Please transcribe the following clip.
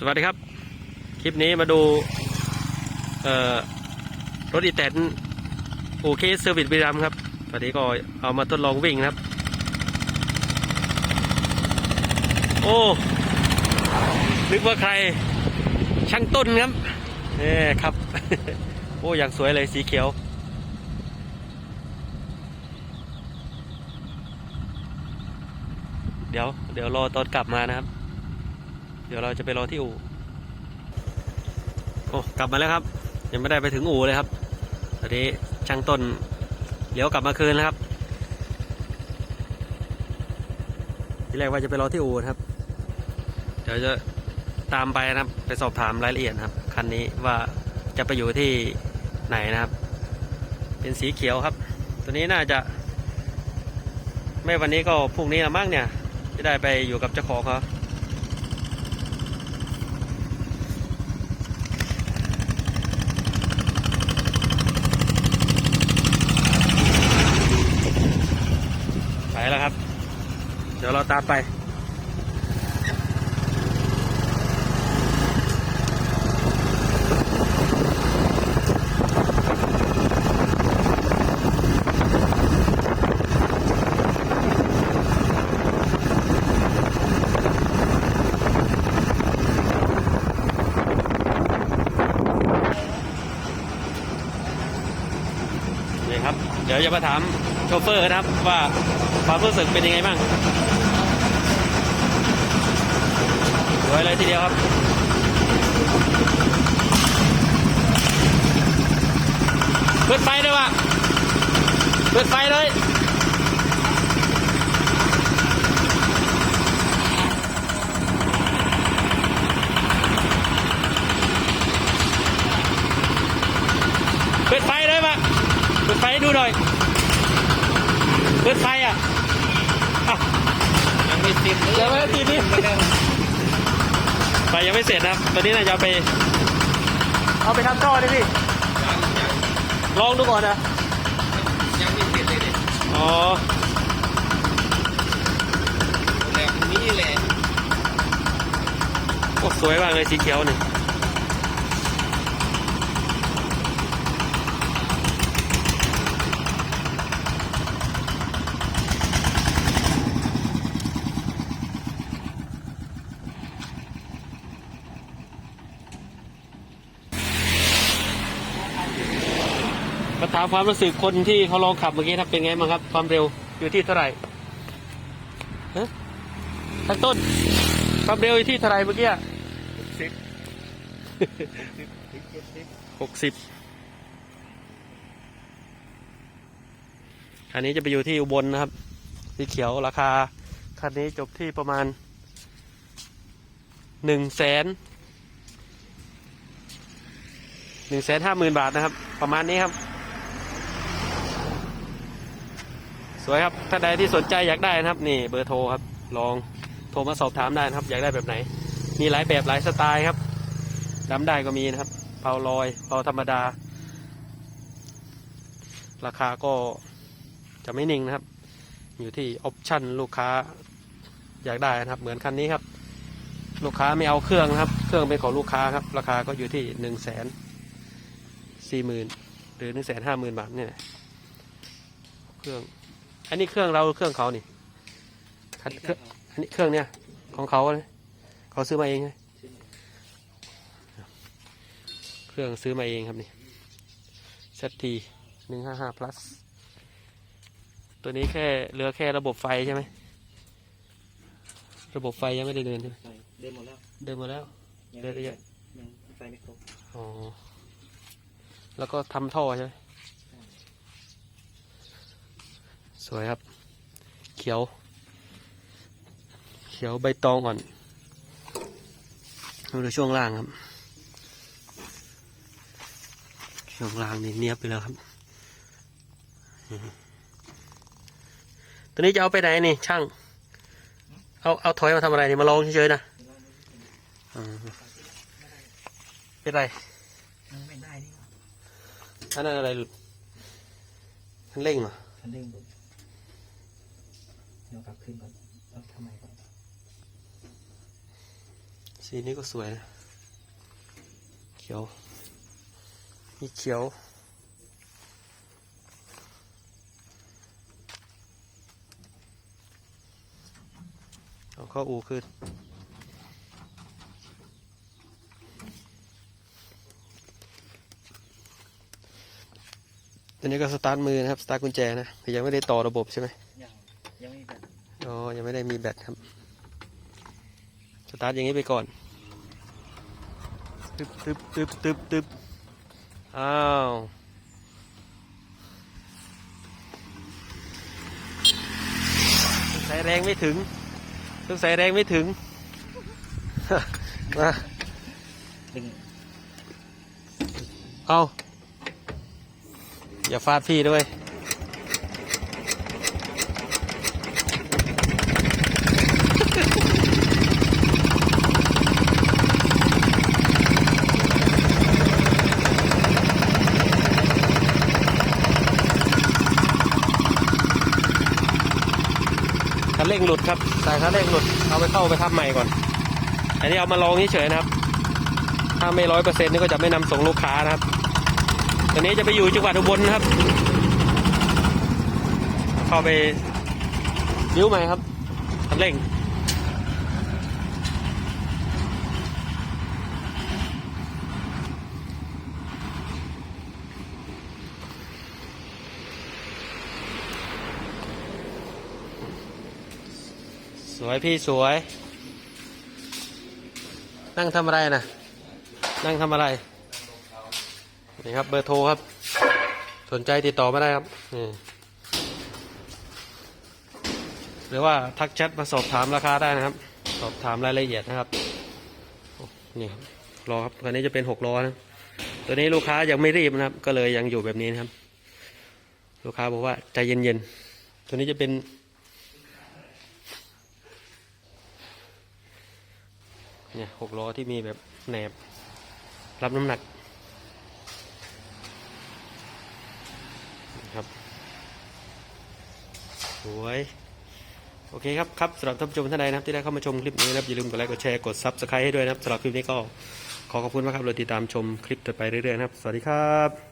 สวัสดีครับ คลิปนี้มาดูรถอีแตนโอเคเซอร์วิสบุรีรัมครับวันนี้ก็เอามาทดลองวิ่งครับ โอ้ นึกว่าใครช่างต้นครับนี่ครับ โอ้อย่างสวยเลยสีเขียว เดี๋ยว เดี๋ยวรอตอนกลับมานะครับ เดี๋ยวเราจะไปรอที่อู่โอ้กลับมาแล้วครับ ยังไม่ได้ไปถึงอู่เลยครับตอนนี้ช่างต้นเดี๋ยวกลับมาคืนแล้วครับทีแรกว่าจะไปรอที่อู่ครับ เดี๋ยวจะตามไปนะครับ ไปสอบถามรายละเอียดครับคันนี้ว่าจะไปอยู่ที่ไหนนะครับ เป็นสีเขียวครับ ตัวนี้น่าจะ ไม่วันนี้ก็พรุ่งนี้ละมั้งเนี่ย จะได้ไปอยู่กับเจ้าของเขา ไปแล้วครับ เดี๋ยวเราตามไป นี่ครับ เดี๋ยวจะมาถามโชเฟอร์นะครับว่า ความรู้สึกเป็นยังไงบ้างสวยเลยทีเดียวครับเปิดไฟด้วยว่ะเปิดไฟเลยเปิดไฟเลยว่ะเปิดไฟให้ดูหน่อยเปิดไฟอะ ยังไม่ติดเลยยังไม่ติดนี่ไฟยังไม่เสร็จนะครับตัวนี้น่าจะเอาไป เอาไปทำท่อดิพี่ยังยังลองดูก่อนนะยังไม่ติดเลยดิอ๋อแบบนี้แหละโอ้สวยมากเลยสีเขียวนี่ มาถามความรู้สึกคนที่เขาลองขับเมื่อกี้ครับเป็นไงบ้างครับ ความเร็วอยู่ที่เท่าไหร่ฮะตั้งต้น ความเร็วอยู่ที่เท่าไหร่เมื่อกี้อะสิบสิบเจ็ดสิบหกสิบคันนี้จะไปอยู่ที่อุบลนะครับ สีเขียวราคา คันนี้จบที่ประมาณหนึ่งแสนหนึ่งแสนห้าหมื่นบาทนะครับ ประมาณนี้ครับ ส วยครับถ้าใดที่สนใจอยากได้นะครับ นี่เบอร์โทรครับ ลองโทรมาสอบถามได้นะครับ อยากได้แบบไหน มีหลายแบบหลายสไตล์ครับดำได้ก็มีนะครับเผาลอยเผาธรรมดา ราคาก็จะไม่นิ่งนะครับ อยู่ที่ออปชั่นลูกค้าอยากได้นะครับ เหมือนคันนี้ครับ ลูกค้าไม่เอาเครื่องนะครับ เครื่องเป็นของลูกค้าครับ ราคาก็อยู่ที่หนึ่งแสนสี่หมื่นหรือหนึ่งแสนห้าหมื่นบาทเนี่ยเครื่อง อันนี้เครื่องเราเครื่องเขานี่คันเครื่องอันนี้เครื่องเนี่ยของเขาเลยเขาซื้อมาเองไงเครื่องซื้อมาเองครับนี่ ZT หนึ่งห้าห้า plus ตัวนี้แค่เหลือแค่ระบบไฟใช่ไหม ระบบไฟยังไม่ได้เดินใช่ไหมใช่เดินหมดแล้ว เดินมาแล้วยังเดินระยะยังไฟไม่ครบอ๋อ แล้วก็ทำท่อใช่ไหม สวยครับ เขียว เขียวใบตองอ่อนดูช่วงล่างครับ ช่วงล่างนี่เนียบไปแล้วครับ ตัวนี้จะเอาไปไหนนี่ช่าง เอาเอาถอยมาทำอะไรนี่มาลองเฉยๆนะอ่าเป็นไรมันไม่ได้นี่อันนั้นอะไรหลุดคันเร่งเหรอคันเร่ง เดี๋ยวกลับขึ้นก่อนเอาทำไมก่อนสีนี้ก็สวยนะ เขียว มีเขียว เอาเข้าอูขึ้นอันนี้ก็สตาร์ทมือนะครับ สตาร์ทกุญแจนะยังไม่ได้ต่อระบบใช่ไหม ยังยังไม่แบบอ๋อ ยังไม่ได้มีแบตครับ สตาร์ทอย่างนี้ไปก่อน ตึบตึบตึบตึบตึบอ้าวสงสัยแรงไม่ถึงสงสัยแรงไม่ถึง มา ดึงเอา อย่าฟาดพี่ด้วย ร่งหลุดครับ สายคันเร่งหลุด เอาไปเข้าไปทับใหม่ก่อน อันนี้เอามาลองเฉยๆนะครับ ถ้าไม่ร้อยเปอร์เซ็นต์นี่ก็จะไม่นำส่งลูกค้านะครับตัวนี้จะไปอยู่จังหวัดอุบลนะครับ เข้าไปนิ้วใหม่ครับคันเร่ง สวยพี่สวย นั่งทำอะไรนะนั่งทำอะไร นี่ครับเบอร์โทรครับ สนใจติดต่อมาได้ครับนี่หรือว่าทักแชทมาสอบถามราคาได้นะครับ สอบถามรายละเอียดนะครับนี่ครับรอครับคันนี้จะเป็นหกล้อนะตัวนี้ลูกค้ายังไม่รีบนะครับ ก็เลยยังอยู่แบบนี้นะครับ ลูกค้าบอกว่าใจเย็นๆตัวนี้จะเป็น เนี่ยหกล้อที่มีแบบแหนบ รับน้ำหนักครับสวยโอเคครับครับสำหรับท่านผู้ชมท่านใดนะครับที่ได้เข้ามาชมคลิปนี้นะครับอย่าลืมกดไลค์กดแชร์กดซับสไครต์ให้ด้วยนะครับสำหรับคลิปนี้ก็ขอขอบคุณมากครับเราติดตามชมคลิปต่อไปเรื่อยๆนะครับ สวัสดีครับ